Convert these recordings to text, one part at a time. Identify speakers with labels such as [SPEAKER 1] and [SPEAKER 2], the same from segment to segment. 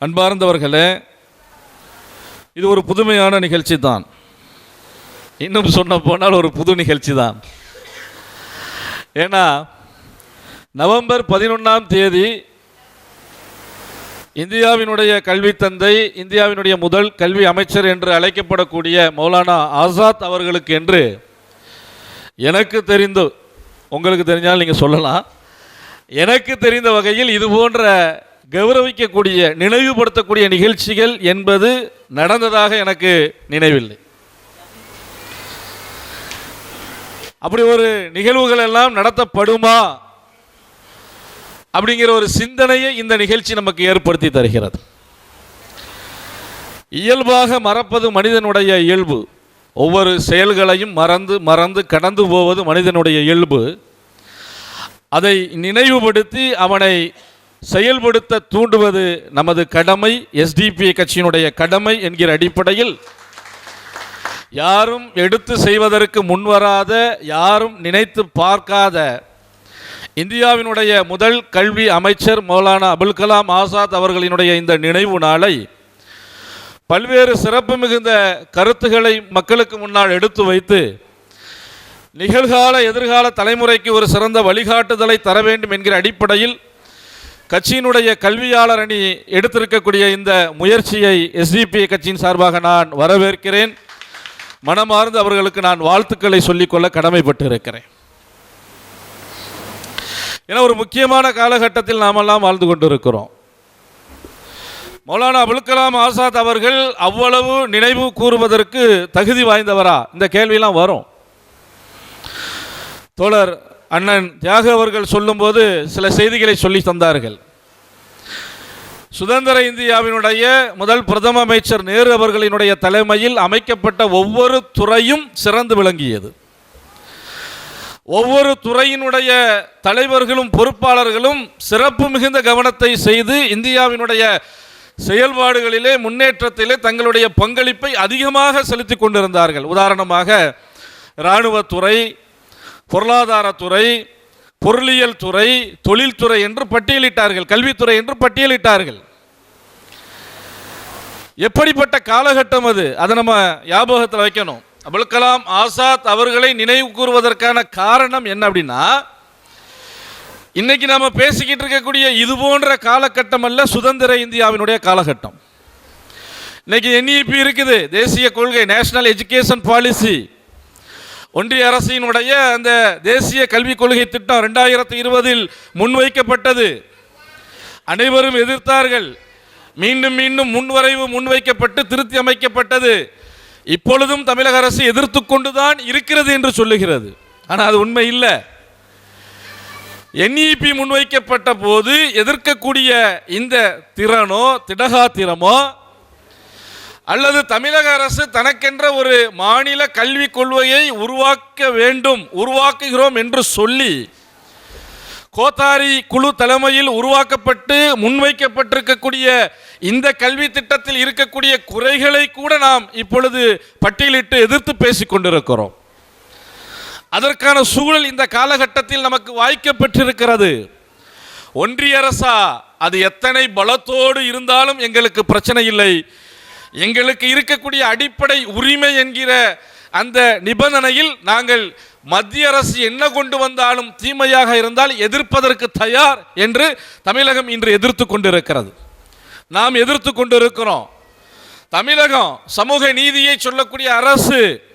[SPEAKER 1] அன்பார்ந்தவர்களே இது ஒரு புதுமையான நிகழ்ச்சி தான் இன்னும் சொன்ன போனால் ஒரு புது நிகழ்ச்சி தான் ஏன்னா நவம்பர் பதினொன்றாம் தேதி இந்தியாவினுடைய கல்வி தந்தை இந்தியாவினுடைய முதல் கல்வி அமைச்சர் என்று அழைக்கப்படக்கூடிய மௌலானா ஆசாத் அவர்களுக்கு என்று எனக்கு தெரிந்து உங்களுக்கு தெரிஞ்சால் நீங்கள் சொல்லலாம். எனக்கு தெரிந்த வகையில் இது போன்ற கௌரவிக்கக்கூடிய நினைவுபடுத்தக்கூடிய நிகழ்ச்சிகள் என்பது நடந்ததாக எனக்கு நினைவில்லை. அப்படி ஒரு நிகழ்வுகள் எல்லாம் நடத்தப்படுமா? அப்படிங்கிற ஒரு சிந்தனையை இந்த நிகழ்ச்சி நமக்கு ஏற்படுத்தி தருகிறது. இயல்பாக மறப்பது மனிதனுடைய இயல்பு. ஒவ்வொரு செயல்களையும் மறந்து மறந்து கடந்து போவது மனிதனுடைய இயல்பு. அதை நினைவுபடுத்தி அவனை செயல்படுத்த தூண்டுவது நமது கடமை எஸ்டிபி கட்சியினுடைய கடமை என்கிற அடிப்படையில் யாரும் எடுத்து செய்வதற்கு முன்வராத யாரும் நினைத்து பார்க்காத இந்தியாவினுடைய முதல் கல்வி அமைச்சர் மௌலானா அபுல் கலாம் ஆசாத் அவர்களினுடைய இந்த நினைவு நாளை பல்வேறு சிறப்பு மிகுந்த கருத்துக்களை மக்களுக்கு முன்னால் எடுத்து வைத்து நிகழ்கால எதிர்கால தலைமுறைக்கு ஒரு சிறந்த வழிகாட்டுதலை தர வேண்டும் என்கிற அடிப்படையில் கட்சியினுடைய கல்வியாளர் அணி எடுத்திருக்கக்கூடிய இந்த முயற்சியை எஸ்டிபி கட்சியின் சார்பாக நான் வரவேற்கிறேன். மனமார்ந்து அவர்களுக்கு நான் வாழ்த்துக்களை சொல்லிக்கொள்ள கடமைப்பட்டு இருக்கிறேன் என ஒரு முக்கியமான காலகட்டத்தில் நாமெல்லாம் வாழ்ந்து கொண்டிருக்கிறோம். மௌலானா அபுல் கலாம் ஆசாத் அவர்கள் அவ்வளவு நினைவு கூறுவதற்கு தகுதி வாய்ந்தவரா? இந்த கேள்வியெல்லாம் வரும். தோழர் அண்ணன் தியாக அவர்கள் சொல்லும்போது சில செய்திகளை சொல்லி தந்தார்கள். சுதந்திர இந்தியாவினுடைய முதல் பிரதம அமைச்சர் நேரு அவர்களினுடைய தலைமையில் அமைக்கப்பட்ட ஒவ்வொரு துறையும் சிறந்து விளங்கியது. ஒவ்வொரு துறையினுடைய தலைவர்களும் பொறுப்பாளர்களும் சிறப்பு மிகுந்த கவனத்தை செய்து இந்தியாவினுடைய செயல்பாடுகளிலே முன்னேற்றத்திலே தங்களுடைய பங்களிப்பை அதிகமாக செலுத்தி கொண்டிருந்தார்கள். உதாரணமாக இராணுவத்துறை பொருளாதாரத்துறை பொருளியல் துறை தொழில்துறை என்று பட்டியலிட்டார்கள் கல்வித்துறை என்று பட்டியலிட்டார்கள். எப்படிப்பட்ட காலகட்டம் அது? அதை நம்ம ஞாபகத்தில் வைக்கணும். அபுல் கலாம் ஆசாத் அவர்களை நினைவு கூறுவதற்கான காரணம் என்ன அப்படின்னா இன்னைக்கு நம்ம பேசிக்கிட்டு இருக்கக்கூடிய இது போன்ற காலகட்டம் அல்ல சுதந்திர இந்தியாவினுடைய காலகட்டம். இன்னைக்கு என்இபி இருக்குது தேசிய கொள்கை நேஷனல் எஜுகேஷன் பாலிசி ஒன்றிய அரசினுடைய அந்த தேசிய கல்விக் கொள்கை திட்டம் ரெண்டாயிரத்தி இருபதில் முன்வைக்கப்பட்டது. அனைவரும் எதிர்த்தார்கள். மீண்டும் மீண்டும் முன்வரைவு முன்வைக்கப்பட்டு திருத்தி அமைக்கப்பட்டது. இப்பொழுதும் தமிழக அரசு எதிர்த்து கொண்டுதான் இருக்கிறது என்று சொல்லுகிறது. ஆனால் அது உண்மை இல்லை. என்இபி முன்வைக்கப்பட்ட போது எதிர்க்கக்கூடிய இந்த திறனோ திடகாத்திரமோ அல்லது தமிழக அரசு தனக்கென்ற ஒரு மாநில கல்விக் கொள்கையை உருவாக்க வேண்டும் உருவாக்குகிறோம் என்று சொல்லி கோத்தாரி குழு தலைமையில் உருவாக்கப்பட்டு முன்வைக்கப்பட்டிருக்கக்கூடிய இந்த கல்வி திட்டத்தில் இருக்கக்கூடிய குறைகளை கூட நாம் இப்பொழுது பட்டியலிட்டு எதிர்த்து பேசிக் கொண்டிருக்கிறோம். அதற்கான சூழல் இந்த காலகட்டத்தில் நமக்கு வாய்க்கப்பட்டிருக்கிறது. ஒன்றிய அரசா அது எத்தனை பலத்தோடு இருந்தாலும் எங்களுக்கு பிரச்சனை இல்லை. எங்களுக்கு இருக்கக்கூடிய அடிப்படை உரிமை என்கிற அந்த நிபந்தனையில் நாங்கள் மத்திய அரசு என்ன கொண்டு வந்தாலும் தீமையாக இருந்தால் எதிர்ப்பதற்கு தயார் என்று தமிழகம் இன்று எதிர்த்து கொண்டிருக்கிறது. நாம் எதிர்த்து கொண்டிருக்கிறோம். தமிழகம் சமூக நீதியை சொல்லக்கூடிய அரசு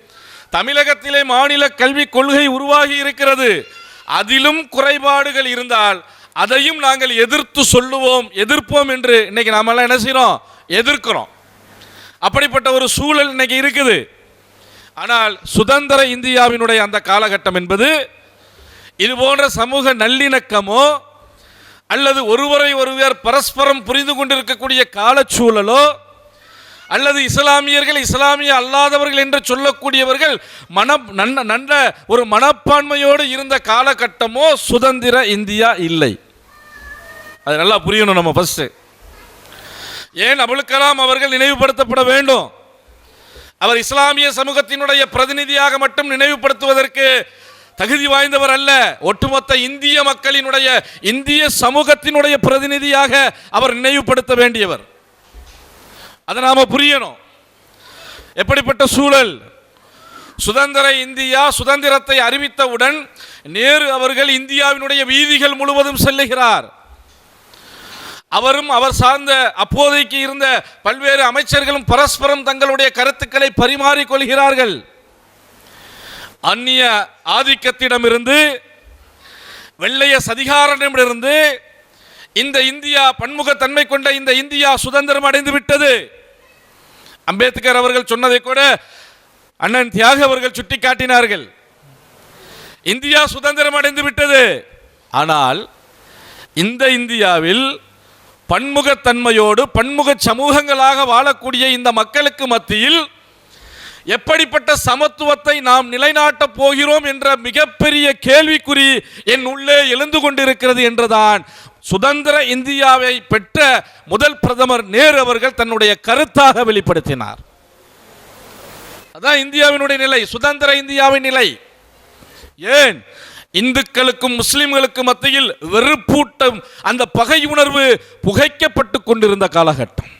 [SPEAKER 1] தமிழகத்திலே மாநில கல்விக் கொள்கை உருவாகி இருக்கிறது. அதிலும் குறைபாடுகள் இருந்தால் அதையும் நாங்கள் எதிர்த்து சொல்லுவோம் எதிர்ப்போம் என்று இன்னைக்கு நாமெல்லாம் என்ன செய்கிறோம் எதிர்க்கிறோம். அப்படிப்பட்ட ஒரு சூழல் இன்னைக்கு இருக்குது. ஆனால் சுதந்திர இந்தியாவினுடைய அந்த காலகட்டம் என்பது இது போன்ற சமூக நல்லிணக்கமோ அல்லது ஒருவரை ஒருவர் பரஸ்பரம் புரிந்து கொண்டிருக்கக்கூடிய காலச்சூழலோ அல்லது இஸ்லாமியர்கள் இஸ்லாமிய அல்லாதவர்கள் என்று சொல்லக்கூடியவர்கள் மன நன்ன நல்ல ஒரு மனப்பான்மையோடு இருந்த காலகட்டமோ சுதந்திர இந்தியா இல்லை. அது நல்லா புரியணும் நம்ம ஃபஸ்ட்டு ஏன் அபுல் கலாம் அவர்கள் நினைவுபடுத்தப்பட வேண்டும்? அவர் இஸ்லாமிய சமூகத்தினுடைய பிரதிநிதியாக மட்டும் நினைவுபடுத்துவதற்கு தகுதி வாய்ந்தவர் அல்ல. ஒட்டுமொத்த இந்திய மக்களினுடைய இந்திய சமூகத்தினுடைய பிரதிநிதியாக அவர் நினைவுபடுத்த வேண்டியவர். அதை நாம புரியணும். எப்படிப்பட்ட சூழல்? சுதந்திர இந்தியா சுதந்திரத்தை அறிவித்தவுடன் நேரு அவர்கள் இந்தியாவினுடைய வீதிகள் முழுவதும் செல்லுகிறார். அவரும் அவர் சார்ந்த அப்போதைக்கு இருந்த பல்வேறு அமைச்சர்களும் பரஸ்பரம் தங்களுடைய கருத்துக்களை பரிமாறிக்கொள்கிறார்கள். அந்நிய ஆதிக்கத்திடமிருந்து வெள்ளைய சதிகாரனிடமிருந்து இந்த இந்தியா பன்முகத்தன்மை கொண்ட இந்த இந்தியா சுதந்திரம் அடைந்து விட்டது. அம்பேத்கர் அவர்கள் சொன்னதை கூட அண்ணன் தியாக அவர்கள் சுட்டிக்காட்டினார்கள். இந்தியா சுதந்திரம் அடைந்து விட்டது. ஆனால் இந்த இந்தியாவில் பன்முகத்தன்மையோடு பன்முக சமூகங்களாக வாழக்கூடிய இந்த மக்களுக்கு மத்தியில் எப்படிப்பட்ட சமத்துவத்தை நாம் நிலைநாட்டப் போகிறோம் என்ற மிகப்பெரிய கேள்விக்குறி என் உள்ளே எழுந்து கொண்டிருக்கிறது என்றுதான் சுதந்திர இந்தியாவை பெற்ற முதல் பிரதமர் நேரு அவர்கள் தன்னுடைய கருத்தாக வெளிப்படுத்தினார். அதான் இந்தியாவினுடைய நிலை சுதந்திர இந்தியாவின் நிலை. ஏன்? இந்துக்களுக்கும் முஸ்லிம்களுக்கும் மத்தியில் வெறுப்பூட்டம் அந்த பகை உணர்வு புகைக்கப்பட்டு கொண்டிருந்த காலகட்டம்.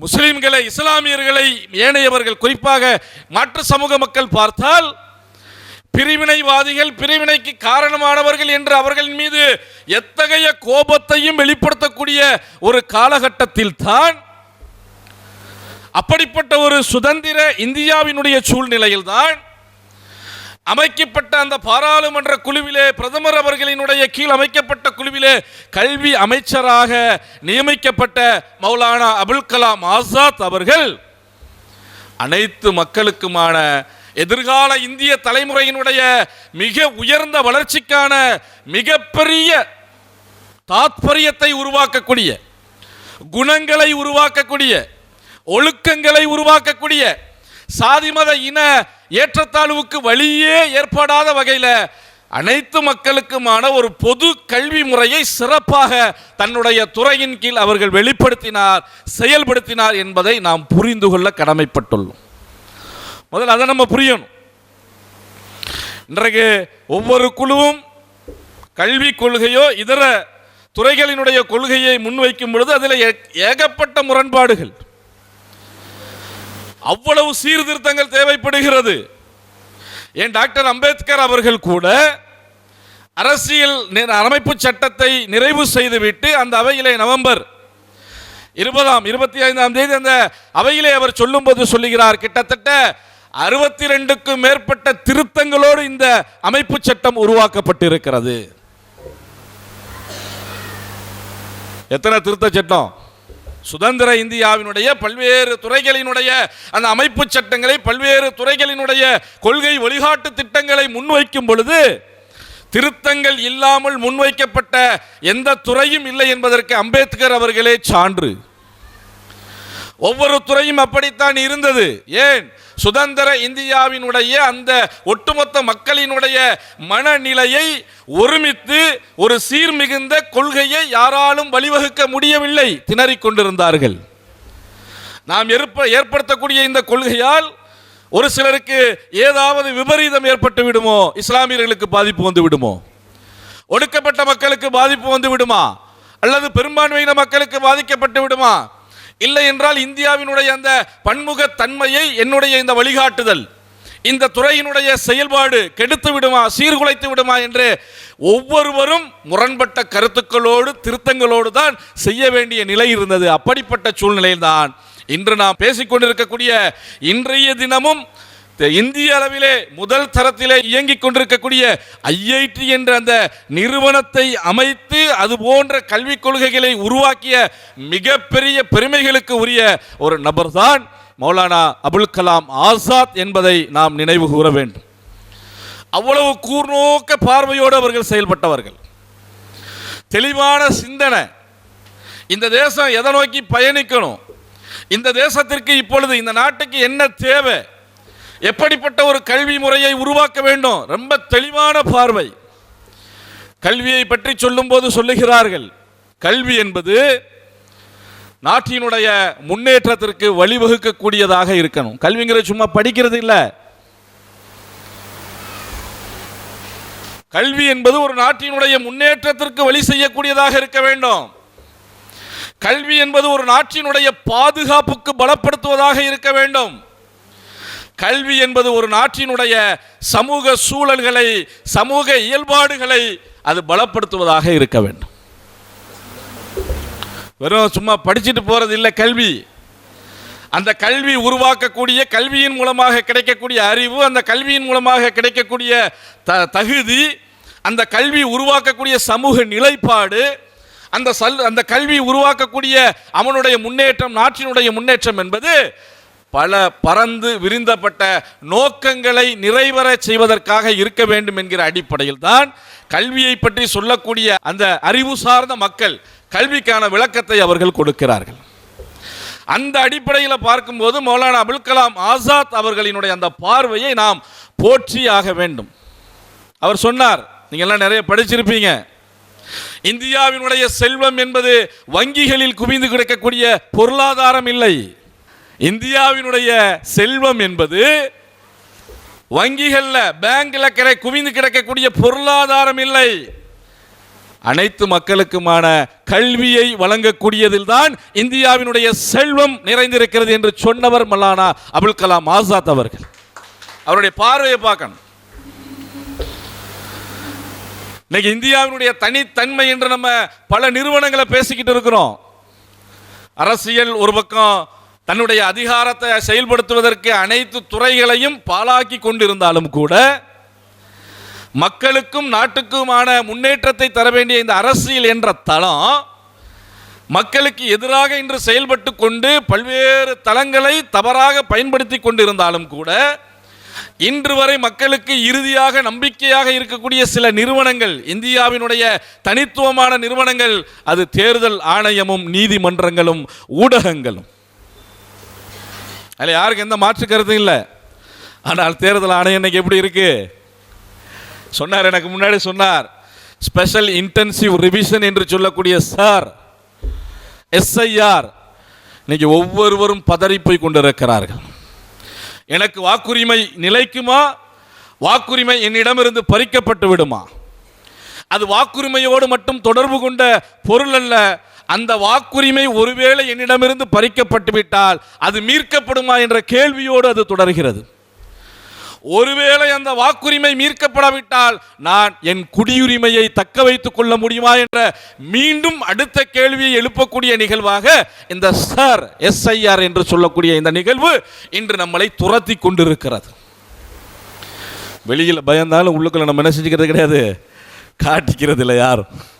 [SPEAKER 1] முஸ்லிம்களை இஸ்லாமியர்களை ஏனையவர்கள் குறிப்பாக மாற்று சமூக மக்கள் பார்த்தால் பிரிவினைவாதிகள் பிரிவினைக்கு காரணமானவர்கள் என்று அவர்களின் மீது எத்தகைய கோபத்தையும் வெளிப்படுத்தக்கூடிய ஒரு காலகட்டத்தில் தான் அப்படிப்பட்ட ஒரு சுதந்திர இந்தியாவினுடைய சூழ்நிலையில்தான் அமைக்கப்பட்ட அந்த பாராளுமன்ற குழுவிலே பிரதமர் அவர்களினுடைய கீழ் அமைக்கப்பட்ட குழுவிலே கல்வி அமைச்சராக நியமிக்கப்பட்ட மௌலானா அபுல் கலாம் ஆசாத் அவர்கள் அனைத்து மக்களுக்குமான எதிர்கால இந்திய தலைமுறையினுடைய மிக உயர்ந்த வளர்ச்சிக்கான மிகப்பெரிய தாத்பரியத்தை உருவாக்கக்கூடிய குணங்களை உருவாக்கக்கூடிய ஒழுக்கங்களை உருவாக்கக்கூடிய சாதி மத இன ஏற்றத்தாழ்வுக்கு வழியே ஏற்படாத வகையில் அனைத்து மக்களுக்குமான ஒரு பொது கல்வி முறையை சிறப்பாக தன்னுடைய துறையின் கீழ் அவர்கள் வெளிப்படுத்தினார் செயல்படுத்தினார் என்பதை நாம் புரிந்து கொள்ள கடமைப்பட்டுள்ளோம். முதல்ல அதை நம்ம புரியணும். இன்றைக்கு ஒவ்வொரு குழுவும் கல்வி கொள்கையோ இதர துறைகளினுடைய கொள்கையை முன்வைக்கும் பொழுது அதில் ஏகப்பட்ட முரண்பாடுகள். அவ்வளவு சீர்திருத்தங்கள் தேவைப்படுகிறது. ஏன் டாக்டர் அம்பேத்கர் அவர்கள் கூட அரசியல் அமைப்பு சட்டத்தை நிறைவு செய்துவிட்டு அந்த அவையிலே நவம்பர் இருபதாம் இருபத்தி ஐந்தாம் தேதி அந்த அவையிலே அவர் சொல்லும்போது சொல்லுகிறார் கிட்டத்தட்ட அறுபத்தி ரெண்டுக்கும் மேற்பட்ட திருத்தங்களோடு இந்த அமைப்பு சட்டம் உருவாக்கப்பட்டிருக்கிறது. எத்தனை திருத்த சட்டம்? சுதந்திர இந்தியாவினுடைய பல்வேறு துறைகளினுடைய அந்த அமைப்பு சட்டங்களை பல்வேறு துறைகளினுடைய கொள்கை வழிகாட்டு திட்டங்களை முன்வைக்கும் பொழுது திருத்தங்கள் இல்லாமல் முன்வைக்கப்பட்ட எந்த துறையும் இல்லை என்பதற்கு அம்பேத்கர் அவர்களே சான்று. ஒவ்வொரு துறையும் அப்படித்தான் இருந்தது. ஏன்? சுதந்திர இந்தியாவினுடைய அந்த ஒட்டுமொத்த மக்களினுடைய மனநிலையை ஒருமித்து ஒரு சீர்மிகுந்த கொள்கையை யாராலும் வழிவகுக்க முடியவில்லை. திணறிக் கொண்டிருந்தார்கள். நாம் ஏற்ப ஏற்படுத்தக்கூடிய இந்த கொள்கையால் ஒரு சிலருக்கு ஏதாவது விபரீதம் ஏற்பட்டு விடுமோ? இஸ்லாமியர்களுக்கு பாதிப்பு வந்து விடுமோ? ஒடுக்கப்பட்ட மக்களுக்கு பாதிப்பு வந்து விடுமா? அல்லது பெரும்பான்மையின மக்களுக்கு பாதிக்கப்பட்டு விடுமா? இல்லை என்றால் இந்தியாவினுடைய அந்த பன்முகத் தன்மையை என்னுடைய இந்த வழிகாட்டுதல் இந்த துறையினுடைய செயல்பாடு கெடுத்து விடுமா சீர்குலைத்து விடுமா என்று ஒவ்வொருவரும் முரண்பட்ட கருத்துக்களோடு திருத்தங்களோடு தான் செய்ய வேண்டிய நிலை இருந்தது. அப்படிப்பட்ட சூழ்நிலையில்தான் இன்று நாம் பேசிக்கொண்டிருக்கக்கூடிய இன்றைய தினமும் இந்திய அளவிலே முதல் தரத்திலே இயங்கிக் கொண்டிருக்கக்கூடிய ஐஐடி என்ற அந்த நிறுவனத்தை அமைத்து அது போன்ற கல்விக் கொள்கைகளை உருவாக்கிய மிகப்பெரிய பெருமைகளுக்கு உரிய ஒரு நபர்தான் மௌலானா அபுல் கலாம் ஆசாத் என்பதை நாம் நினைவு கூற வேண்டும். அவ்வளவு கூர்நோக்க பார்வையோடு அவர்கள் செயல்பட்டவர்கள். தெளிவான சிந்தனை. இந்த தேசம் எதை நோக்கி பயணிக்கணும்? இந்த தேசத்திற்கு இப்பொழுது இந்த நாட்டுக்கு என்ன தேவை? எப்படிப்பட்ட ஒரு கல்வி முறையை உருவாக்க வேண்டும்? ரொம்ப தெளிவான பார்வை. கல்வியை பற்றி சொல்லும்போது சொல்லுகிறார்கள். கல்வி என்பது நாட்டினுடைய முன்னேற்றத்திற்கு வழிவகுக்கக்கூடியதாக இருக்கணும். கல்விங்கிறது சும்மா படிக்கிறது இல்லை. கல்வி என்பது ஒரு நாட்டினுடைய முன்னேற்றத்திற்கு வழி செய்யக்கூடியதாக இருக்க வேண்டும். கல்வி என்பது ஒரு நாட்டினுடைய பாதுகாப்புக்கு பலப்படுத்துவதாக இருக்க வேண்டும். கல்வி என்பது ஒரு நாட்டினுடைய சமூக சூழல்களை சமூக இயல்பாடுகளை அது பலப்படுத்துவதாக இருக்க வேண்டும். வெறும் சும்மா படிச்சுட்டு போகிறது இல்லை கல்வி. அந்த கல்வி உருவாக்கக்கூடிய கல்வியின் மூலமாக கிடைக்கக்கூடிய அறிவு அந்த கல்வியின் மூலமாக கிடைக்கக்கூடிய த தகுதி அந்த கல்வி உருவாக்கக்கூடிய சமூக நிலைப்பாடு அந்த சல் அந்த கல்வி உருவாக்கக்கூடிய அவனுடைய முன்னேற்றம் நாட்டினுடைய முன்னேற்றம் என்பது பல பறந்து விரிந்தப்பட்ட நோக்கங்களை நிறைவேற செய்வதற்காக இருக்க வேண்டும் என்கிற அடிப்படையில் தான் கல்வியை பற்றி சொல்லக்கூடிய அந்த அறிவு சார்ந்த மக்கள் கல்விக்கான விளக்கத்தை அவர்கள் கொடுக்கிறார்கள். அந்த அடிப்படையில் பார்க்கும்போது மௌலானா அபுல் கலாம் ஆசாத் அவர்களினுடைய அந்த பார்வையை நாம் போற்றி ஆக வேண்டும். அவர் சொன்னார் நீங்கள்லாம் நிறைய படிச்சிருப்பீங்க. இந்தியாவினுடைய செல்வம் என்பது வங்கிகளில் குவிந்து கிடக்கக்கூடிய பொருளாதாரம் இல்லை. இந்தியாவினுடைய செல்வம் என்பது வங்கிகளில் பேங்கில் கரை குவிந்து கிடக்கக்கூடிய பொருளாதாரம் இல்லை. அனைத்து மக்களுக்குமான கல்வியை வழங்கக்கூடியதில் தான் இந்தியாவினுடைய செல்வம் நிறைந்திருக்கிறது என்று சொன்னவர் மல்லானா அபுல் கலாம் ஆசாத் அவர்கள். அவருடைய பார்வையை பார்க்கணும். இன்னைக்கு இந்தியாவினுடைய தனித்தன்மை என்று நம்ம பல நிறுவனங்களை பேசிக்கிட்டு இருக்கிறோம். அரசியல் ஒரு பக்கம் தன்னுடைய அதிகாரத்தை செயல்படுத்துவதற்கு அனைத்து துறைகளையும் பாழாக்கி கொண்டிருந்தாலும் கூட மக்களுக்கும் நாட்டுக்குமான முன்னேற்றத்தை தர வேண்டிய இந்த அரசியல் என்ற தளம் மக்களுக்கு எதிராக இன்று செயல்பட்டு கொண்டு பல்வேறு தளங்களை தவறாக பயன்படுத்தி கொண்டிருந்தாலும் கூட இன்று வரை மக்களுக்கு இறுதியாக நம்பிக்கையாக இருக்கக்கூடிய சில நிறுவனங்கள் இந்தியாவினுடைய தனித்துவமான நிறுவனங்கள் அது தேர்தல் ஆணையமும் நீதிமன்றங்களும் ஊடகங்களும். அதில் யாருக்கு எந்த மாற்று கருத்தும் இல்லை. ஆனால் தேர்தல் ஆணையம் இன்னைக்கு எப்படி இருக்கு? சொன்னார் எனக்கு முன்னாடி சொன்னார் ஸ்பெஷல் இன்டென்சிவ் ரிவிஷன் என்று சொல்லக்கூடிய சார் எஸ்ஐஆர் இன்னைக்கு ஒவ்வொருவரும் பதறி போய் கொண்டிருக்கிறார்கள். எனக்கு வாக்குரிமை நிலைக்குமா? வாக்குரிமை என்னிடமிருந்து பறிக்கப்பட்டு விடுமா? அது வாக்குரிமையோடு மட்டும் தொடர்பு கொண்ட பொருள் அல்ல அந்த வாக்குரிமை ஒருவேளை என்னிடமிருந்து பறிக்கப்பட்டு விட்டால் அது மீட்கப்படுமா என்ற கேள்வியோடு அது தொடர்கிறது. ஒருவேளை அந்த வாக்குரிமை மீட்கப்படாவிட்டால் நான் என் குடியுரிமையை தக்க வைத்துக் கொள்ள முடியுமா என்ற மீண்டும் அடுத்த கேள்வியை எழுப்பக்கூடிய நிகழ்வாக இந்த சார் எஸ்ஐஆர் என்று சொல்லக்கூடிய இந்த நிகழ்வு இன்று நம்மளை துரத்தி கொண்டிருக்கிறது. வெளியில் பயந்தாலும் உள்ளுக்குள்ள நம்ம என்ன செஞ்சுக்கிறது கிடையாது? காட்டிக்கிறது இல்லை யாரும்.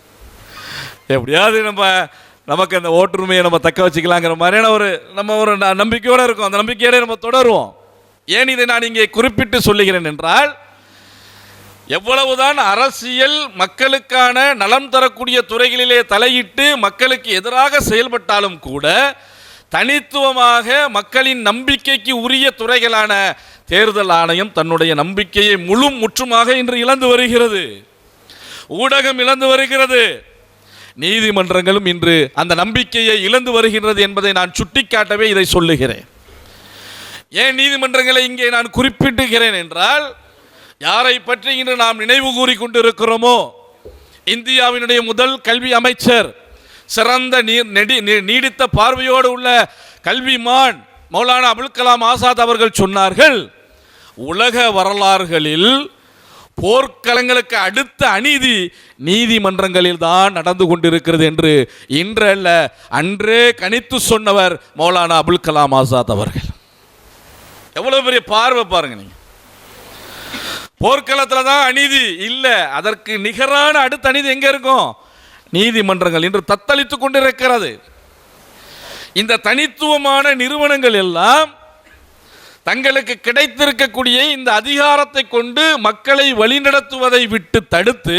[SPEAKER 1] எப்படியாவது நம்ம நமக்கு அந்த ஓட்டுரிமையை நம்ம தக்க வச்சுக்கலாங்கிற மாதிரியான ஒரு நம்ம ஒரு ந- இருக்கும். அந்த நம்பிக்கையோட நம்ம தொடருவோம். ஏன் இதை நான் இங்கே குறிப்பிட்டு சொல்லுகிறேன் என்றால் எவ்வளவுதான் அரசியல் மக்களுக்கான நலம் தரக்கூடிய துறைகளிலே தலையிட்டு மக்களுக்கு எதிராக செயல்பட்டாலும் கூட தனித்துவமாக மக்களின் நம்பிக்கைக்கு உரிய துறைகளான தேர்தல் ஆணையம் தன்னுடைய நம்பிக்கையை முழு முற்றுமாக இன்று இழந்து வருகிறது. ஊடகம் இழந்து வருகிறது. நீதிமன்றங்களும் இன்று அந்த நம்பிக்கையை இழந்து வருகின்றது என்பதை நான் சுட்டிக்காட்டவே இதை சொல்லுகிறேன். ஏன் நீதிமன்றங்களை இங்கே நான் குறிப்பிட்டுகிறேன் என்றால் யாரை பற்றி இன்று நாம் நினைவு கூறி கொண்டிருக்கிறோமோ இந்தியாவினுடைய முதல் கல்வி அமைச்சர் சிறந்த நீர் நெடி நீ- நீடித்த பார்வையோடு உள்ள கல்விமான் மௌலானா அபுல் கலாம் ஆசாத் அவர்கள் சொன்னார்கள் உலக வரலாறுகளில் போர்க்களங்களுக்கு அடுத்த அநீதி நீதிமன்றங்களில் தான் நடந்து கொண்டிருக்கிறது என்று இன்றல்ல அன்றே கணித்து சொன்னவர் மௌலானா அபுல் கலாம் ஆசாத் அவர்கள். எவ்வளவு பெரிய பார்வை பாருங்க நீங்க. போர்க்களத்தில் தான் அநீதி இல்லை அதற்கு நிகரான அடுத்த அநீதி எங்கே இருக்கும்? நீதிமன்றங்கள் இன்று தத்தளித்து கொண்டிருக்கிறது. இந்த தனித்துவமான நிறுவனங்கள் எல்லாம் தங்களுக்கு கிடைத்திருக்கக்கூடிய இந்த அதிகாரத்தை கொண்டு மக்களை வழிநடத்துவதை விட்டு தடுத்து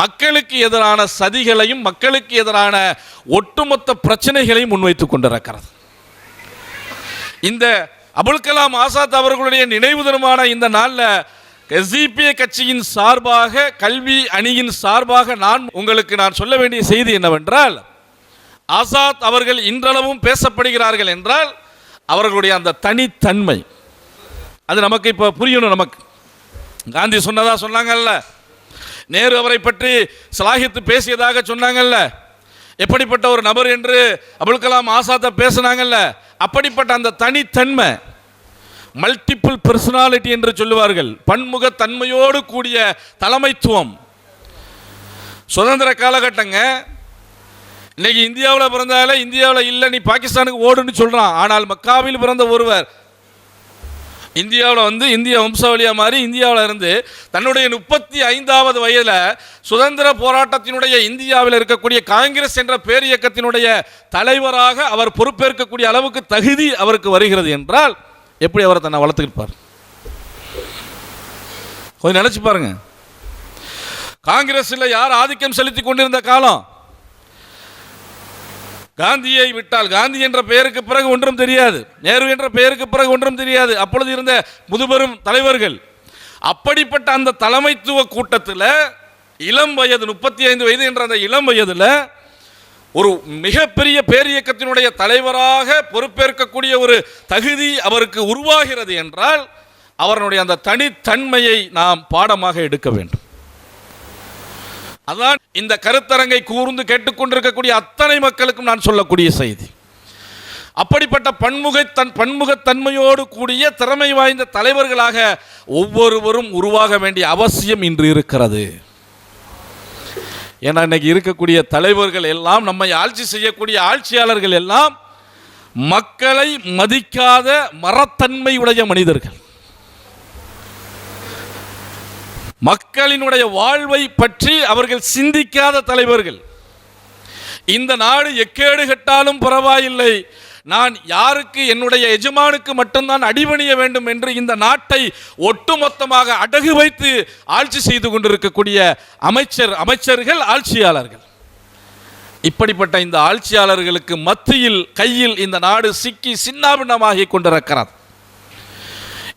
[SPEAKER 1] மக்களுக்கு எதிரான சதிகளையும் மக்களுக்கு எதிரான ஒட்டுமொத்த பிரச்சனைகளையும் முன்வைத்துக் கொண்டிருக்கிறது. இந்த அபுல் கலாம் ஆசாத் அவர்களுடைய நினைவு தினமான இந்த நாளில் எஸ்டிபிஐ கட்சியின் சார்பாக கல்வி அணியின் சார்பாக நான் உங்களுக்கு நான் சொல்ல வேண்டிய செய்தி என்னவென்றால் ஆசாத் அவர்கள் இன்றளவும் பேசப்படுகிறார்கள் என்றால் அவர்களுடைய அந்த தனித்தன்மை அது நமக்கு இப்போ புரியணும் நமக்கு. காந்தி சொன்னதாக சொன்னாங்கல்ல. நேரு அவரை பற்றி சலாகித்து பேசியதாக சொன்னாங்கல்ல. எப்படிப்பட்ட ஒரு நபர் என்று அபுல் கலாம் ஆசாத்தை பேசினாங்கல்ல. அப்படிப்பட்ட அந்த தனித்தன்மை மல்டிபிள் பர்சனாலிட்டி என்று சொல்லுவார்கள். பன்முக தன்மையோடு கூடிய தலைமைத்துவம். சுதந்திர காலகட்டங்க இன்னைக்கு இந்தியாவில் பிறந்தால இந்தியாவில் இல்லை நீ பாகிஸ்தானுக்கு ஓடுன்னு சொல்கிறான் ஆனால் மக்காவில் பிறந்த ஒருவர் இந்தியாவில் வந்து இந்திய வம்சாவளியாக மாறி இந்தியாவில் இருந்து தன்னுடைய முப்பத்தி ஐந்தாவது வயதில் சுதந்திர போராட்டத்தினுடைய இந்தியாவில் இருக்கக்கூடிய காங்கிரஸ் என்ற பேரியக்கத்தினுடைய தலைவராக அவர் பொறுப்பேற்கக்கூடிய அளவுக்கு தகுதி அவருக்கு வருகிறது என்றால் எப்படி அவரை தன்னை வளர்த்துக்கிட்டார் கொஞ்சம் நினச்சி பாருங்க. காங்கிரஸில் யார் ஆதிக்கம் செலுத்தி கொண்டிருந்த காலம்? காந்தியை விட்டால் காந்தி என்ற பெயருக்கு பிறகு ஒன்றும் தெரியாது. நேரு என்ற பெயருக்கு பிறகு ஒன்றும் தெரியாது. அப்பொழுது இருந்த முதுபெரும் தலைவர்கள். அப்படிப்பட்ட அந்த தலைமைத்துவ கூட்டத்தில் இளம் வயது முப்பத்தி ஐந்து வயது என்ற அந்த இளம் வயதில் ஒரு மிகப்பெரிய பேரியக்கத்தினுடைய தலைவராக பொறுப்பேற்கக்கூடிய ஒரு தகுதி அவருக்கு உருவாகிறது என்றால் அவருடைய அந்த தனித்தன்மையை நாம் பாடமாக எடுக்க வேண்டும். அதான் இந்த கருத்தரங்கை கூர்ந்து கேட்டுக்கொண்டிருக்கக்கூடிய அத்தனை மக்களுக்கும் நான் சொல்லக்கூடிய செய்தி. அப்படிப்பட்ட பன்முகை தன் பன்முகத்தன்மையோடு கூடிய திறமை வாய்ந்த தலைவர்களாக ஒவ்வொருவரும் உருவாக வேண்டிய அவசியம் இன்று இருக்கிறது. ஏன்னா இன்னைக்கு இருக்கக்கூடிய தலைவர்கள் எல்லாம் நம்மை ஆட்சி செய்யக்கூடிய ஆட்சியாளர்கள் எல்லாம் மக்களை மதிக்காத மரத்தன்மை உடைய மனிதர்கள். மக்களினுடைய வாழ்வை பற்றி அவர்கள் சிந்திக்காத தலைவர்கள். இந்த நாடு எக்கேடு கட்டாலும் பரவாயில்லை. நான் யாருக்கு என்னுடைய எஜமானுக்கு மட்டும்தான் அடிபணிய வேண்டும் என்று இந்த நாட்டை ஒட்டுமொத்தமாக அடகு வைத்து ஆட்சி செய்து கொண்டிருக்கக்கூடிய அமைச்சர் அமைச்சர்கள் ஆட்சியாளர்கள். இப்படிப்பட்ட இந்த ஆட்சியாளர்களுக்கு மத்தியில் கையில் இந்த நாடு சிக்கி சின்னாபின்னமாகி கொண்டிருக்கிறது.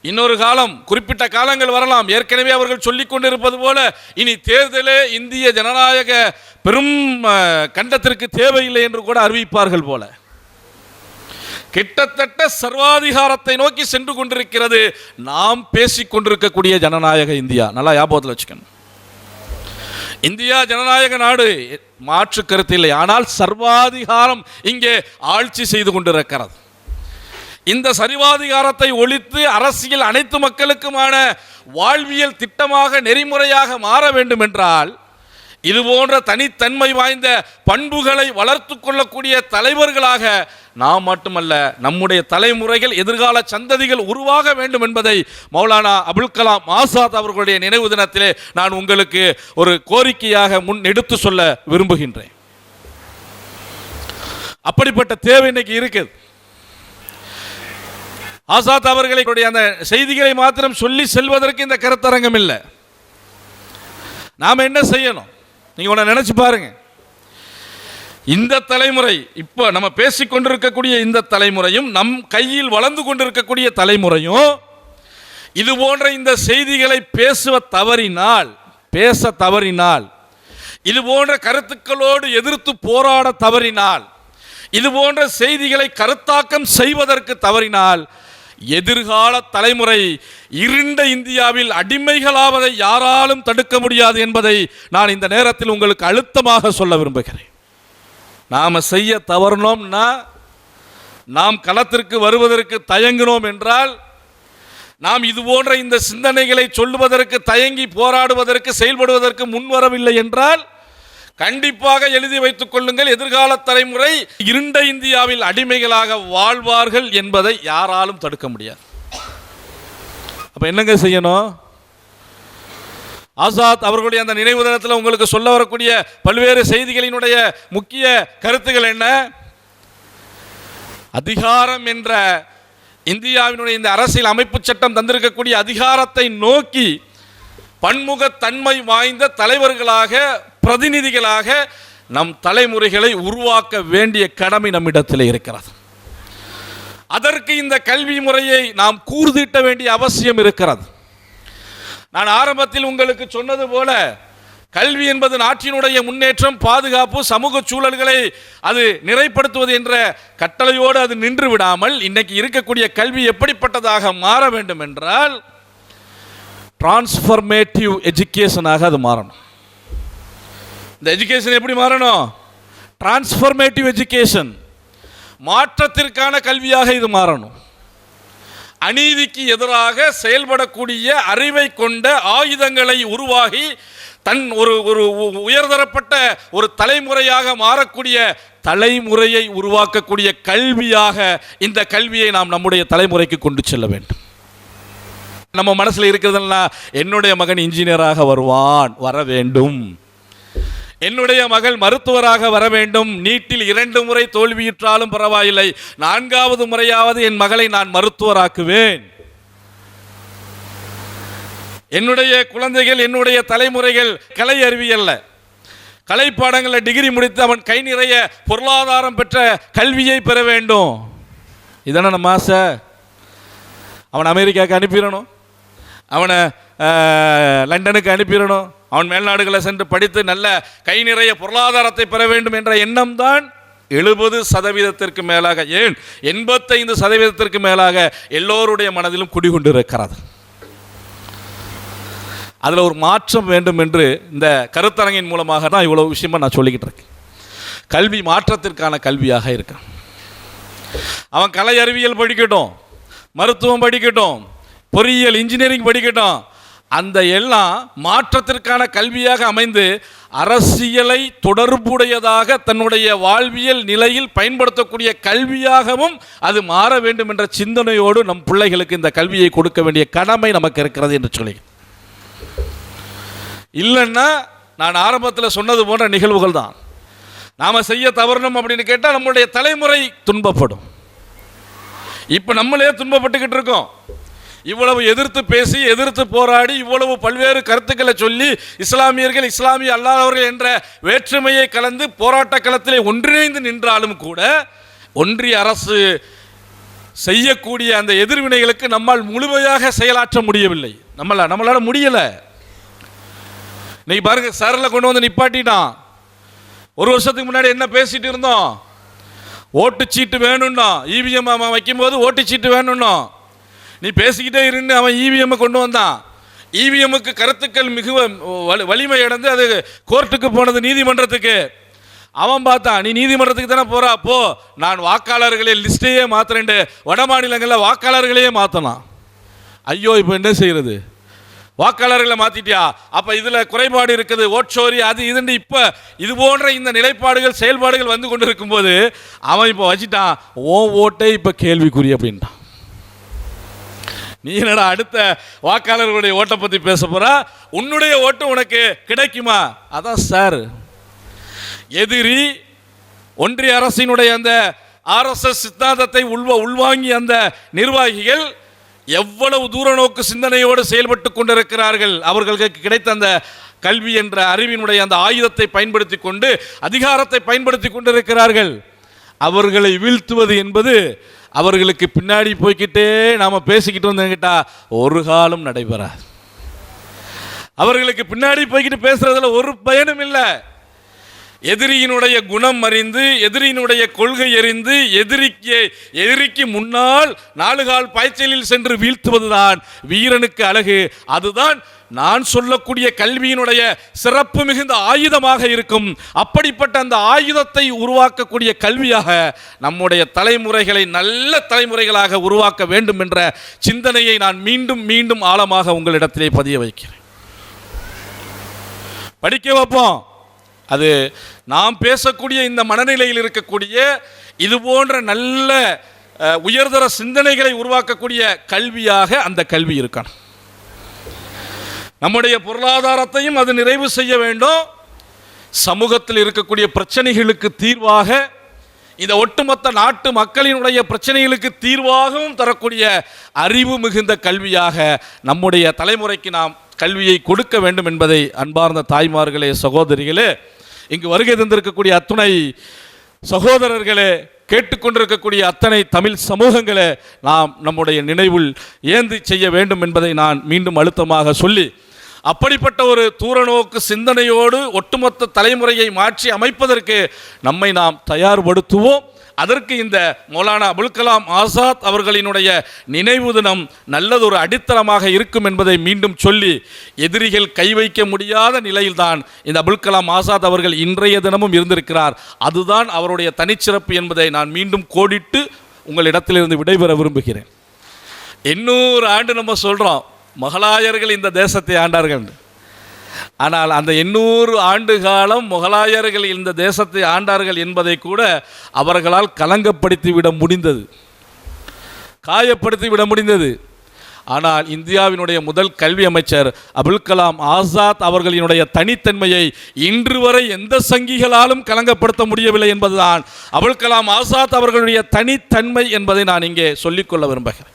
[SPEAKER 1] இன்னொரு காலம் குறிப்பிட்ட காலங்கள் வரலாம். ஏற்கனவே அவர்கள் சொல்லிக் கொண்டிருப்பது போல இனி தேர்தலே இந்திய ஜனநாயக பெரும் கண்டத்திற்கு தேவையில்லை என்று கூட அறிவிப்பார்கள் போல. கிட்டத்தட்ட சர்வாதிகாரத்தை நோக்கி சென்று கொண்டிருக்கிறது நாம் பேசிக் கொண்டிருக்கக்கூடிய ஜனநாயக இந்தியா. நல்லா ஞாபகத்தில் வச்சுக்கணும். இந்தியா ஜனநாயக நாடு மாற்று கருத்து இல்லை. ஆனால் சர்வாதிகாரம் இங்கே ஆட்சி செய்து கொண்டிருக்கிறது. இந்த சரிவாதிகாரத்தை ஒழித்து அரசியல் அனைத்து மக்களுக்குமான வாழ்வியல் திட்டமாக நெறிமுறையாக மாற வேண்டும் என்றால் இது போன்ற தனித்தன்மை வாய்ந்த பண்புகளை வளர்த்து கொள்ளக்கூடிய தலைவர்களாக நாம் மட்டுமல்ல நம்முடைய தலைமுறைகள் எதிர்கால சந்ததிகள் உருவாக வேண்டும் என்பதை மௌலானா அபுல் கலாம் ஆசாத் அவர்களுடைய நினைவு தினத்திலே நான் உங்களுக்கு ஒரு கோரிக்கையாக முன் எடுத்து சொல்ல விரும்புகின்றேன். அப்படிப்பட்ட தேவை இன்னைக்கு இருக்குது. ஆசாத் அவர்களுடைய அந்த செய்திகளை மாத்திரம் சொல்லி செல்வதற்கு இந்த கருத்தரங்கம் இல்லை நாம் என்ன செய்யணும்? நீங்கள் ஒன்று நினச்சி பாருங்க. இந்த தலைமுறை இப்போ நம்ம பேசிக் கொண்டிருக்கக்கூடிய இந்த தலைமுறையும் நம் கையில் வளர்ந்து கொண்டிருக்கக்கூடிய தலைமுறையும் இது போன்ற இந்த செய்திகளை பேசுவ தவறினால் பேச தவறினால் இது போன்ற கருத்துக்களோடு எதிர்த்து போராட தவறினால் இது போன்ற செய்திகளை கருத்தாக்கம் செய்வதற்கு தவறினால் எதிர்கால தலைமுறை இருண்ட இந்தியாவில் அடிமைகளாவதை யாராலும் தடுக்க முடியாது என்பதை நான் இந்த நேரத்தில் உங்களுக்கு அழுத்தமாக சொல்ல விரும்புகிறேன். நாம் செய்ய தவறினோம்னா நாம் களத்திற்கு வருவதற்கு தயங்கினோம் என்றால் நாம் இது போன்ற இந்த சிந்தனைகளை சொல்லுவதற்கு தயங்கி போராடுவதற்கு செயல்படுவதற்கு முன்வரவில்லை என்றால் கண்டிப்பாக எழுதி வைத்துக் கொள்ளுங்கள். எதிர்கால தலைமுறை இருண்ட இந்தியாவில் அடிமைகளாக வாழ்வார்கள் என்பதை யாராலும் தடுக்க முடியாது. அப்ப என்னங்க செய்யணும்? ஆசாத் அவர்களுடைய அந்த நினைவு தினத்தில் உங்களுக்கு சொல்ல வரக்கூடிய பல்வேறு செய்திகளினுடைய முக்கிய கருத்துக்கள் என்ன? அதிகாரம் என்ற இந்தியாவினுடைய இந்த அரசியல் அமைப்பு சட்டம் தந்திருக்கக்கூடிய அதிகாரத்தை நோக்கி பன்முகத்தன்மை வாய்ந்த தலைவர்களாக பிரதிநிதிகளாக நம் தலைமுறைகளை உருவாக்க வேண்டிய கடமை நம்மிடத்தில் இருக்கிறது. அதற்கு இந்த கல்வி முறையை நாம் கூர்திட்ட வேண்டிய அவசியம் இருக்கிறது. நான் ஆரம்பத்தில் உங்களுக்கு சொன்னது போல கல்வி என்பது நாட்டினுடைய முன்னேற்றம் பாதுகாப்பு சமூக சூழல்களை அது நிறைப்படுத்துவது என்ற கட்டளையோடு அது நின்று விடாமல் இன்னைக்கு இருக்கக்கூடிய கல்வி எப்படிப்பட்டதாக மாற வேண்டும் என்றால் டிரான்ஸ்ஃபர்மேட்டிவ் எஜுகேஷனாக அது மாறணும். இந்த எஜுகேஷன் எப்படி மாறணும்? டிரான்ஸ்ஃபர்மேட்டிவ் எஜுகேஷன் மாற்றத்திற்கான கல்வியாக இது மாறணும். அநீதிக்கு எதிராக செயல்படக்கூடிய அறிவை கொண்ட ஆயுதங்களை உருவாகி தன் ஒரு ஒரு உ- உயர்தரப்பட்ட ஒரு தலைமுறையாக மாறக்கூடிய தலைமுறையை உருவாக்கக்கூடிய கல்வியாக இந்த கல்வியை நாம் நம்முடைய தலைமுறைக்கு கொண்டு செல்ல வேண்டும். நம்ம மனசில் இருக்கிறதெல்லாம் என்னுடைய மகன் இன்ஜினியராக வருவான் வர வேண்டும். என்னுடைய மகள் மருத்துவராக வர வேண்டும். நீட்டில் இரண்டு முறை தோல்வியுற்றாலும் பரவாயில்லை. நான்காவது முறையாவது என் மகளை நான் மருத்துவராக்குவேன். என்னுடைய குழந்தைகள் என்னுடைய தலைமுறைகள் கலை அறிவியல்ல கலை பாடங்களில் டிகிரி முடித்து அவன் கை நிறைய பொருளாதாரம் பெற்ற கல்வியை பெற வேண்டும். இதானே நம்ம ஆசை. அவன் அமெரிக்காவுக்கு அனுப்பிடணும். அவனை லண்டனுக்கு அனுப்பிடணும். அவன் மேல்நாடுகளை சென்று படித்து நல்ல கை நிறைய பொருளாதாரத்தை பெற வேண்டும் என்ற எண்ணம் தான் எழுபது சதவீதத்திற்கு மேலாக ஏன்? எண்பத்தைந்து சதவீதத்திற்கு மேலாக எல்லோருடைய மனதிலும் குடிகொண்டிருக்கிறது. அதில் ஒரு மாற்றம் வேண்டும் என்று இந்த கருத்தரங்கின் மூலமாக தான் இவ்வளோ விஷயமா நான் சொல்லிக்கிட்டு இருக்கேன். கல்வி மாற்றத்திற்கான கல்வியாக இருக்கான். அவன் கலை அறிவியல் படிக்கட்டும் மருத்துவம் படிக்கட்டும் பொறியியல் இன்ஜினியரிங் படிக்கட்டும் அந்த எல்லாம் மாற்றத்திற்கான கல்வியாக அமைந்து அரசியலை தொடர்புடையதாக தன்னுடைய வாழ்வியல் நிலையில் பயன்படுத்தக்கூடிய கல்வியாகவும் அது மாற வேண்டும் என்ற சிந்தனையோடு நம் பிள்ளைகளுக்கு இந்த கல்வியை கொடுக்க வேண்டிய கடமை நமக்கு இருக்கிறது என்று சொல்லி. இல்லைன்னா நான் ஆரம்பத்தில் சொன்னது போன்ற நிகழ்வுகள் தான். நாம் செய்ய தவறணும் அப்படின்னு கேட்டால் நம்முடைய தலைமுறை துன்பப்படும். இப்போ நம்மளே துன்பப்பட்டுக்கிட்டு இருக்கோம். இவ்வளவு எதிர்த்து பேசி எதிர்த்து போராடி இவ்வளவு பல்வேறு கருத்துக்களை சொல்லி இஸ்லாமியர்கள் இஸ்லாமிய அல்லாதவர்கள் என்ற வேற்றுமையை கலந்து போராட்ட களத்திலே ஒன்றிணைந்து நின்றாலும் கூட ஒன்றிய அரசு செய்யக்கூடிய அந்த எதிர்வினைகளுக்கு நம்மால் முழுமையாக செயலாற்ற முடியவில்லை. நம்மள நம்மளால் முடியலை. இன்னைக்கு பாருங்க சரல கொண்டு வந்து நிப்பாட்டிட்டான். ஒரு வருஷத்துக்கு முன்னாடி என்ன பேசிட்டு இருந்தோம்? ஓட்டுச்சீட்டு வேணும்னா இவிஎம் வைக்கும்போது ஓட்டுச்சீட்டு வேணும்னா நீ பேசிக்கிட்டே இருந்து அவன் இவிஎம் கொண்டு வந்தான். இவிஎம்முக்கு கருத்துக்கள் மிக வலி- வலிமை அடைந்து அது கோர்ட்டுக்கு போனது நீதிமன்றத்துக்கு. அவன் பார்த்தான் நீ நீதிமன்றத்துக்கு தானே போறா? போ. நான் வாக்காளர்களை லிஸ்ட்டையே மாத்துறேன் வட மாநிலங்களில் வாக்காளர்களையே மாற்றலாம் ஐயோ இப்போ என்ன செய்யறது வாக்காளர்களை மாத்திட்டியா? அப்ப இதுல குறைபாடு இருக்குது. ஓட்சோரி அது இதுன்னு இப்ப இது போன்ற இந்த நிலைப்பாடுகள் செயல்பாடுகள் வந்து கொண்டு இருக்கும்போது அவன் இப்போ வச்சிட்டான் ஓ ஓட்டே இப்ப கேள்விக்குறி அப்படின்ட்டான். நீ என்னடா அடுத்த வாக்காளர்களுடைய ஓட்டை பற்றி பேச போகிறா உன்னுடைய ஓட்டு உனக்கு கிடைக்குமா? அதான் சார் எதிரி ஒன்றிய அரசினுடைய அந்த ஆர்எஸ்எஸ் சித்தாந்தத்தை உள்வ உள்வாங்கி அந்த நிர்வாகிகள் எவ்வளவு தூர நோக்கு சிந்தனையோடு செயல்பட்டு கொண்டிருக்கிறார்கள்? அவர்களுக்கு கிடைத்த அந்த கல்வி என்ற அறிவினுடைய அந்த ஆயுதத்தை பயன்படுத்தி கொண்டு அதிகாரத்தை பயன்படுத்தி கொண்டிருக்கிறார்கள். அவர்களை வீழ்த்துவது என்பது அவர்களுக்கு பின்னாடி போய்க்கிட்டே நாம பேசிக்கிட்டு வந்தேங்கிட்டா ஒரு காலம் நடைபெறாது. அவர்களுக்கு பின்னாடி போய்கிட்டு பேசுறதுல ஒரு பயனும் இல்லை. எதிரியினுடைய குணம் அறிந்து எதிரியினுடைய கொள்கை அறிந்து எதிரிக்கு எதிரிக்கு முன்னால் நாலுகால் பாய்ச்சலில் சென்று வீழ்த்துவதுதான் வீரனுக்கு அழகு. அதுதான் நான் சொல்லக்கூடிய கல்வியினுடைய சிறப்பு மிகுந்த ஆயுதமாக இருக்கும். அப்படிப்பட்ட அந்த ஆயுதத்தை உருவாக்கக்கூடிய கல்வியாக நம்முடைய தலைமுறைகளை நல்ல தலைமுறைகளாக உருவாக்க வேண்டும் என்ற சிந்தனையை நான் மீண்டும் மீண்டும் ஆழமாக உங்களிடத்திலே பதிய வைக்கிறேன். படிக்க வைப்போம். அது நாம் பேசக்கூடிய இந்த மனநிலையில் இருக்கக்கூடிய இது போன்ற நல்ல உயர்தர சிந்தனைகளை உருவாக்கக்கூடிய கல்வியாக அந்த கல்வி இருக்கணும். நம்முடைய பொருளாதாரத்தையும் அது நிறைவு செய்ய வேண்டும். சமூகத்தில் இருக்கக்கூடிய பிரச்சனைகளுக்கு தீர்வாக இந்த ஒட்டுமொத்த நாட்டு மக்களினுடைய பிரச்சனைகளுக்கு தீர்வாகவும் தரக்கூடிய அறிவு மிகுந்த கல்வியாக நம்முடைய தலைமுறைக்கு நாம் கல்வியை கொடுக்க வேண்டும் என்பதை அன்பார்ந்த தாய்மார்களே சகோதரிகளே இங்கு வருகை தந்திருக்கக்கூடிய அத்துணை சகோதரர்களே கேட்டுக்கொண்டிருக்கக்கூடிய அத்தனை தமிழ் சமூகங்களை நாம் நம்முடைய நினைவில் ஏந்தி செய்ய வேண்டும் என்பதை நான் மீண்டும் அழுத்தமாக சொல்லி அப்படிப்பட்ட ஒரு தூரநோக்கு சிந்தனையோடு ஒட்டுமொத்த தலைமுறையை மாற்றி அமைப்பதற்கு நம்மை நாம் தயார்படுத்துவோம். அதற்கு இந்த மௌலானா அபுல் கலாம் ஆசாத் அவர்களினுடைய நினைவு தினம் நல்லதொரு அடித்தளமாக இருக்கும் என்பதை மீண்டும் சொல்லி எதிரிகள் கை வைக்க முடியாத நிலையில்தான் இந்த அபுல் கலாம் ஆசாத் அவர்கள் இன்றைய தினமும் இருந்திருக்கிறார். அதுதான் அவருடைய தனிச்சிறப்பு என்பதை நான் மீண்டும் கோடிட்டு உங்களிடத்திலிருந்து விடைபெற விரும்புகிறேன். எண்ணூறு ஆண்டு நம்ம சொல்கிறோம் மகளாயர்கள் இந்த தேசத்தை ஆண்டார்கள் ஆனால் அந்த எண்ணூறு ஆண்டு காலம் முகலாயர்கள் இந்த தேசத்தை ஆண்டார்கள் என்பதை கூட அவர்களால் கலங்கப்படுத்திவிட முடிந்தது. காயப்படுத்தி விட முடிந்தது. ஆனால் இந்தியாவினுடைய முதல் கல்வி அமைச்சர் அபுல் கலாம் ஆசாத் அவர்களினுடைய தனித்தன்மையை இன்று வரை எந்த சங்கிகளாலும் கலங்கப்படுத்த முடியவில்லை என்பதுதான். அபுல் கலாம் ஆசாத் அவர்களுடைய தனித்தன்மை என்பதை நான் இங்கே சொல்லிக்கொள்ள விரும்புகிறேன்.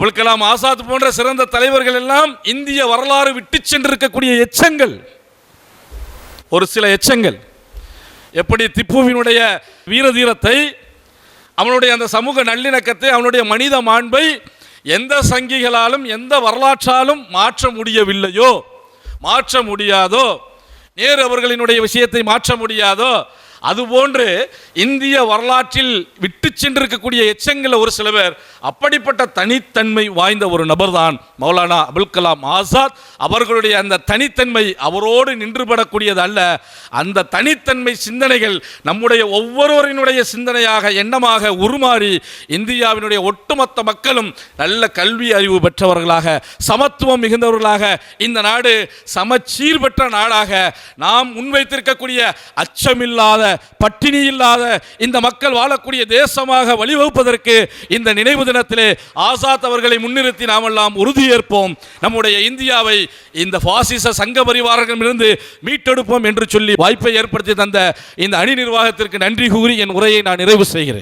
[SPEAKER 1] அப்துல் கலாம் ஆசாத் போன்ற சிறந்த தலைவர்கள் எல்லாம் இந்திய வரலாறு விட்டு சென்றிருக்கக்கூடிய எச்சங்கள். ஒரு சில எச்சங்கள். எப்படி திப்புவினுடைய வீரதீரத்தை அவனுடைய அந்த சமூக நல்லிணக்கத்தை அவனுடைய மனித மாண்பை எந்த சங்கிகளாலும் எந்த வரலாற்றாலும் மாற்ற முடியவில்லையோ? மாற்ற முடியாதோ? நேரு அவர்களினுடைய விஷயத்தை மாற்ற முடியாதோ? அதுபோன்று இந்திய வரலாற்றில் விட்டு சென்றிருக்கக்கூடிய எச்சங்களில் ஒரு சில பேர் அப்படிப்பட்ட தனித்தன்மை வாய்ந்த ஒரு நபர்தான் மௌலானா அபுல் கலாம் ஆசாத். அவர்களுடைய அந்த தனித்தன்மை அவரோடு நின்றுபடக்கூடியது அல்ல. அந்த தனித்தன்மை சிந்தனைகள் நம்முடைய ஒவ்வொருவரினுடைய சிந்தனையாக எண்ணமாக உருமாறி இந்தியாவினுடைய ஒட்டுமொத்த மக்களும் நல்ல கல்வி அறிவு பெற்றவர்களாக சமத்துவம் மிகுந்தவர்களாக இந்த நாடு சமச்சீர் பெற்ற நாடாக நாம் முன்வைத்திருக்கக்கூடிய அச்சமில்லாத பட்டினி இல்லாத இந்த மக்கள் வாழக்கூடிய தேசமாக வழிவகுப்பதற்கு இந்த நினைவு தினத்திலே ஆசாத் அவர்களை முன்னிறுத்தி நாமெல்லாம் உறுதியேற்போம். நம்முடைய இந்தியாவை இந்த பாசிச சங்க பரிவாரங்களிலிருந்து மீட்டெடுப்போம் என்று சொல்லி வாய்ப்பை ஏற்படுத்தி தந்த இந்த அணி நிர்வாகத்திற்கு நன்றி கூறி என் உரையை நான் நிறைவு செய்கிறேன்.